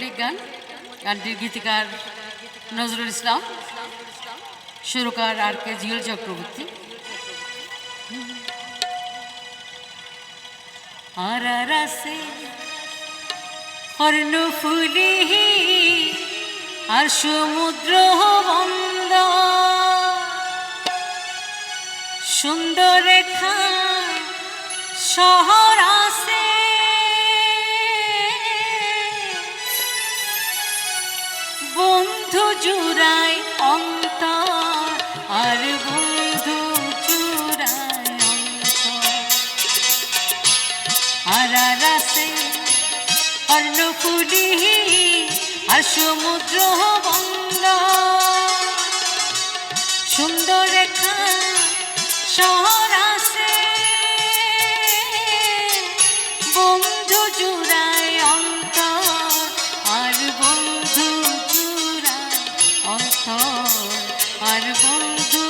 মল্লিক গান, গানটির গীতিকার নজরুল ইসলাম, সুরকার আর কে জিএল চক্রবর্তী। আর রাসে অর্ণ ফুলি আর সমুদ্র বন্ধ সুন্দর রেখা শহর রাসে অর্ণফুলি আর সমুদ্র বন্ধ সুন্দর রেখা শহর আছে বন্ধু জুড়ায় অন্তর, আর বন্ধু জুড়ায় অন্তর, আর বন্ধু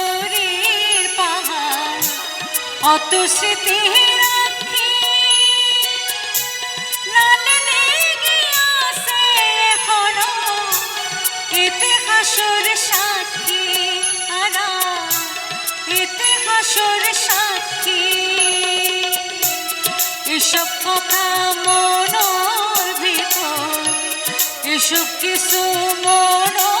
অত স্মৃতি ইতিহাসের সাক্ষী আরা ইতিহাসের সাক্ষী এসব কথা মনোর ভিতর এসব কিছু মনোর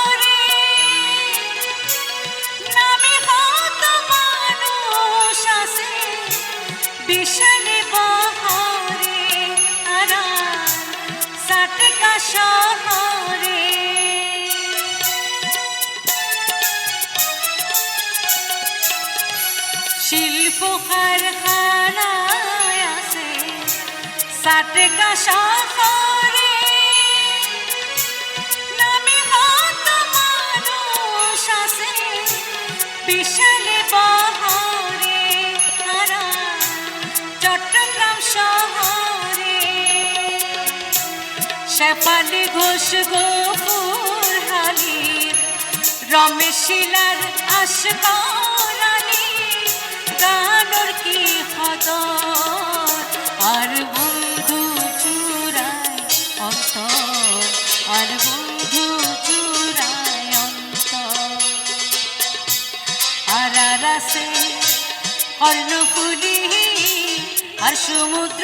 শিল্প কারখানায় আছে সাটে শহরে শেফালি ঘোষ গোপুর হালি রমেশ শিলার আশকরানি গানর কি হদর আর বন্ধু চূড়ায় অন্তর, আর বন্ধু চূড়ায় অন্তর। আর রাসে অর্ণফুলি, আর সমুদ্র